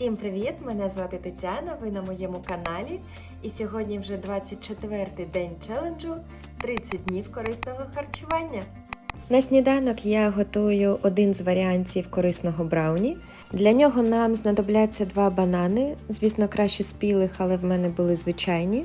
Всім привіт! Мене звати Тетяна. Ви на моєму каналі. І сьогодні вже 24-й день челенджу 30 днів корисного харчування. На сніданок я готую один з варіантів корисного брауні. Для нього нам знадобляться два банани, звісно, краще спілих, але в мене були звичайні.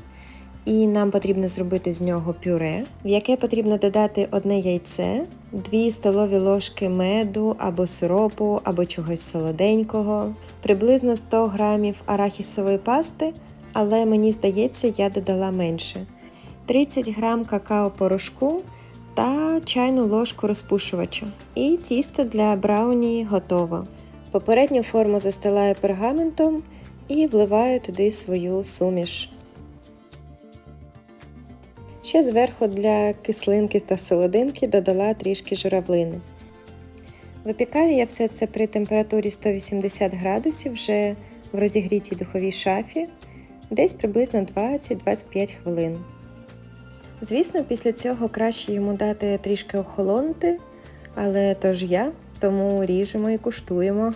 І нам потрібно зробити з нього пюре, в яке потрібно додати одне яйце, 2 столові ложки меду або сиропу, або чогось солоденького, приблизно 100 грамів арахісової пасти, але мені здається, я додала менше, 30 грам какао-порошку та чайну ложку розпушувача. І тісто для брауні готово. Попередню форму застилаю пергаментом і вливаю туди свою суміш. Ще зверху для кислинки та солодинки додала трішки журавлини. Випікаю я все це при температурі 180 градусів вже в розігрітій духовій шафі, десь приблизно 20-25 хвилин. Звісно, після цього краще йому дати трішки охолонути, але то ж я, тому ріжемо і куштуємо.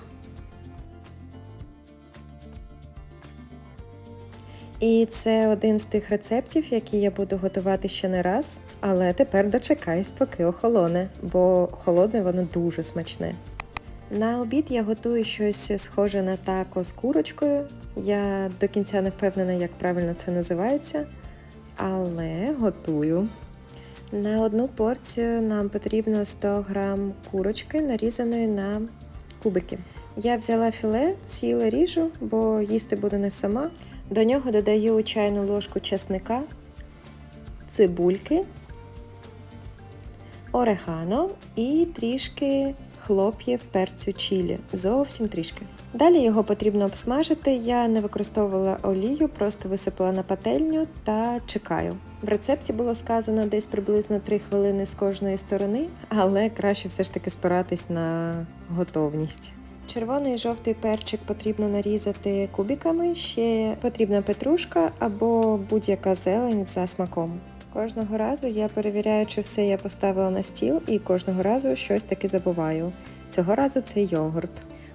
І це один з тих рецептів, які я буду готувати ще не раз, але тепер дочекаюсь, поки охолоне, бо холодне воно дуже смачне. На обід я готую щось схоже на тако з курочкою. Я до кінця не впевнена, як правильно це називається, але готую. На одну порцію нам потрібно 100 г курочки, нарізаної на кубики. Я взяла філе, ціле ріжу, бо їсти буду не сама. До нього додаю чайну ложку чесника, цибульки, орегано і трішки хлоп'їв перцю чілі. Зовсім трішки. Далі його потрібно обсмажити. Я не використовувала олію, просто висипала на пательню та чекаю. В рецепті було сказано десь приблизно 3 хвилини з кожної сторони, але краще все ж таки спиратись на готовність. Червоний і жовтий перчик потрібно нарізати кубиками. Ще потрібна петрушка або будь-яка зелень за смаком. Кожного разу я перевіряю, чи все я поставила на стіл, і кожного разу щось таки забуваю. Цього разу це йогурт.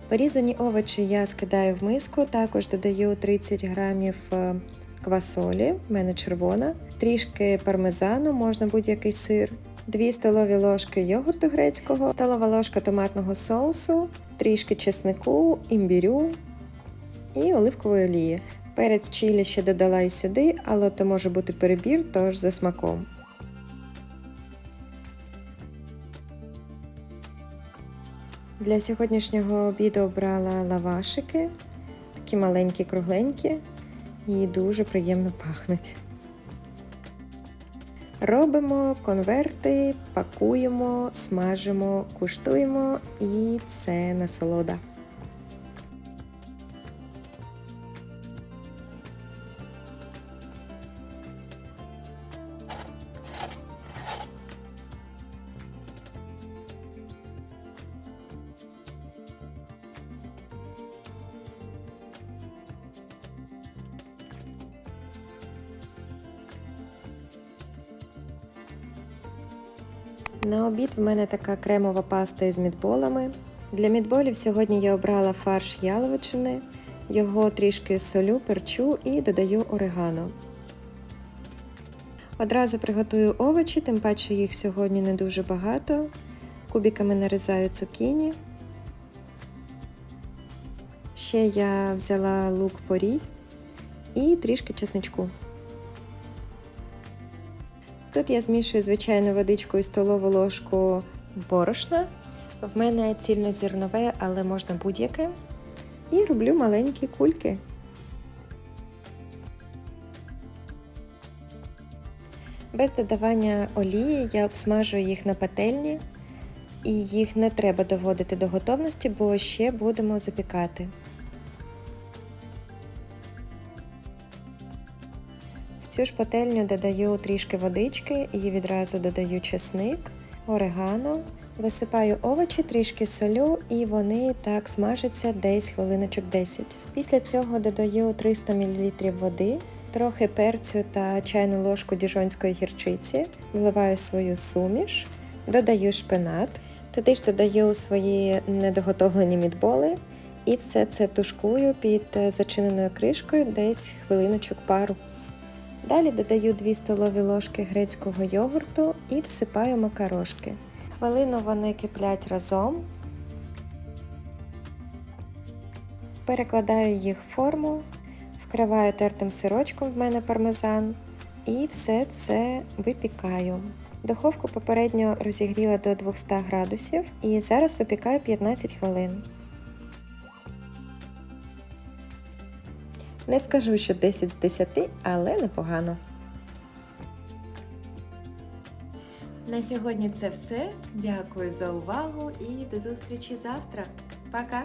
Порізані овочі я скидаю в миску, також додаю 30 грамів е, квасолі, в мене червона, трішки пармезану, можна будь-який сир, 2 столові ложки йогурту грецького, столова ложка томатного соусу, трішки чеснику, імбірю і оливкової олії. Перець чилі ще додала і сюди, але то може бути перебір, тож за смаком. Для сьогоднішнього обіду обрала лавашики, такі маленькі, кругленькі і дуже приємно пахнуть. Робимо конверти, пакуємо, смажимо, куштуємо і це насолода. На обід в мене така кремова паста із мідболами. Для мідболів сьогодні я обрала фарш яловичини, його трішки солю, перчу і додаю орегано. Одразу приготую овочі, тим паче їх сьогодні не дуже багато. Кубиками нарізаю цукіні. Ще я взяла лук порій і трішки чесничку. Тут я змішую звичайну водичку і столову ложку борошна. В мене цільнозернове, але можна будь-яке. І роблю маленькі кульки. Без додавання олії я обсмажую їх на пательні, і їх не треба доводити до готовності, бо ще будемо запікати. Цю ж пательню додаю трішки водички і відразу додаю чесник, орегано, висипаю овочі, трішки солю і вони так смажаться десь хвилиночок 10. Після цього додаю 300 мл води, трохи перцю та чайну ложку діжонської гірчиці, вливаю свою суміш, додаю шпинат, туди ж додаю свої недоготовлені мідболи І все це тушкую під зачиненою кришкою десь хвилиночок пару. Далі додаю 2 столові ложки грецького йогурту і всипаю макарошки. Хвилину вони киплять разом. Перекладаю їх в форму, вкриваю тертим сирочком в мене пармезан і все це випікаю. Духовку попередньо розігріла до 200 градусів і зараз випікаю 15 хвилин. Не скажу, що 10 з 10, але непогано. На сьогодні це все. Дякую за увагу і до зустрічі завтра. Пока!